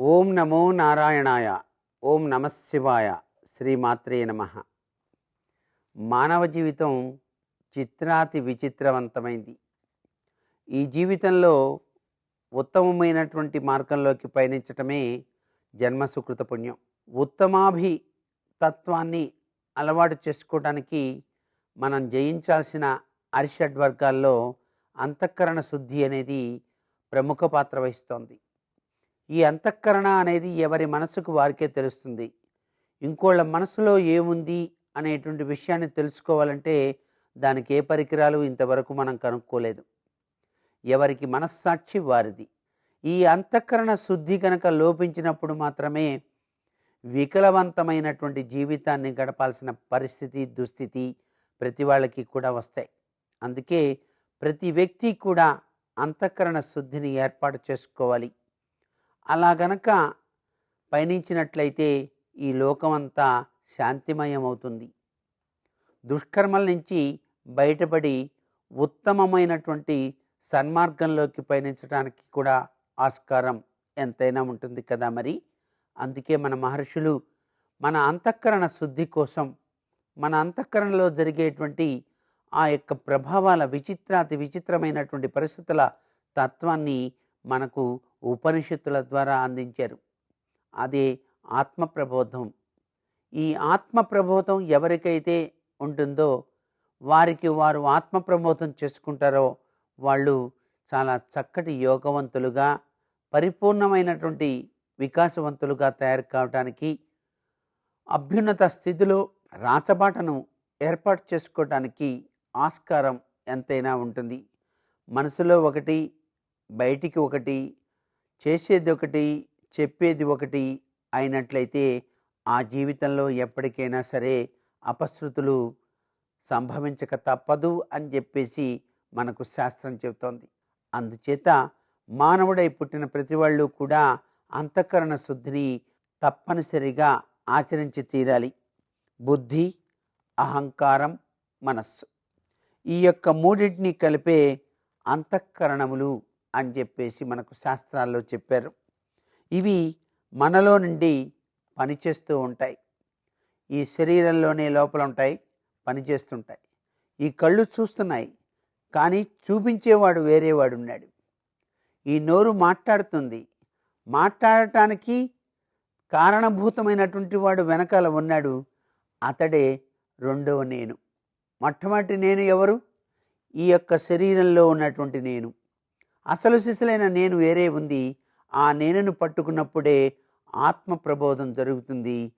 ఓం నమో నారాయణాయ ఓం నమశివాయ శ్రీమాత్రే నమ. మానవ జీవితం చిత్రాతి విచిత్రవంతమైంది. ఈ జీవితంలో ఉత్తమమైనటువంటి మార్గంలోకి పయనించటమే జన్మ సుకృత పుణ్యం. ఉత్తమాభి తత్వాన్ని అలవాటు చేసుకోవడానికి మనం జయించాల్సిన అరిషడ్ వర్గాల్లో అంతఃకరణ శుద్ధి అనేది ప్రముఖ పాత్ర వహిస్తోంది. ఈ అంతఃకరణ అనేది ఎవరి మనసుకు వారికే తెలుస్తుంది. ఇంకోళ్ళ మనసులో ఏముంది అనేటువంటి విషయాన్ని తెలుసుకోవాలంటే దానికి ఏ పరికరాలు ఇంతవరకు మనం కనుక్కోలేదు. ఎవరికి మనస్సాక్షి వారిది. ఈ అంతఃకరణ శుద్ధి కనుక లోపించినప్పుడు మాత్రమే వికలవంతమైనటువంటి జీవితాన్ని గడపాల్సిన పరిస్థితి దుస్థితి ప్రతి వాళ్ళకి కూడా వస్తాయి. అందుకే ప్రతి వ్యక్తి కూడా అంతఃకరణ శుద్ధిని ఏర్పాటు చేసుకోవాలి. అలా గనక పయనించినట్లయితే ఈ లోకమంతా శాంతిమయం అవుతుంది దుష్కర్మల నుంచి బయటపడి ఉత్తమమైనటువంటి సన్మార్గంలోకి పయనించడానికి కూడా ఆస్కారం ఎంతైనా ఉంటుంది కదా మరి? అందుకే మన మహర్షులు మన అంతఃకరణ శుద్ధి కోసం మన అంతఃకరణలో జరిగేటువంటి ఆ యొక్క ప్రభావాల విచిత్రాతి విచిత్రమైనటువంటి పరిస్థితుల తత్వాన్ని మనకు ఉపనిషత్తుల ద్వారా అందించారు. అదే ఆత్మ ప్రబోధం. ఈ ఆత్మ ప్రబోధం ఎవరికైతే ఉంటుందో వారికి వారు ఆత్మ ప్రబోధం చేసుకుంటారో వాళ్ళు చాలా చక్కటి యోగవంతులుగా పరిపూర్ణమైనటువంటి వికాసవంతులుగా తయారు కావడానికి అభ్యున్నత స్థితిలో రాచబాటను ఏర్పాటు చేసుకోవడానికి ఆస్కారం ఎంతైనా ఉంటుంది. మనసులో ఒకటి బయటికి ఒకటి చేసేది ఒకటి చెప్పేది ఒకటి అయినట్లయితే ఆ జీవితంలో ఎప్పటికైనా సరే అపశృతులు సంభవించక తప్పదు అని చెప్పేసి మనకు శాస్త్రం చెబుతోంది. అందుచేత మానవుడై పుట్టిన ప్రతి వాళ్ళు కూడా అంతఃకరణ శుద్ధిని తప్పనిసరిగా ఆచరించి తీరాలి. బుద్ధి అహంకారం మనస్సు. ఈ యొక్క మూడింటిని కలిపే అంతఃకరణములు అని చెప్పేసి మనకు శాస్త్రాల్లో చెప్పారు. ఇవి మనలో నుండి పనిచేస్తూ ఉంటాయి. ఈ శరీరంలోనే లోపల ఉంటాయి పనిచేస్తుంటాయి. ఈ కళ్ళు చూస్తున్నాయి కానీ చూపించేవాడు వేరేవాడు ఉన్నాడు. ఈ నోరు మాట్లాడుతుంది. మాట్లాడటానికి కారణభూతమైనటువంటి వాడు వెనకాల ఉన్నాడు. అతడే రెండవ నేను. మొట్టమొదటి నేను ఎవరు? ఈ యొక్క శరీరంలో ఉన్నటువంటి నేను. అసలు శిశులైన నేను వేరే ఉంది. ఆ నేనును పట్టుకున్నప్పుడే ఆత్మ ప్రబోధం జరుగుతుంది.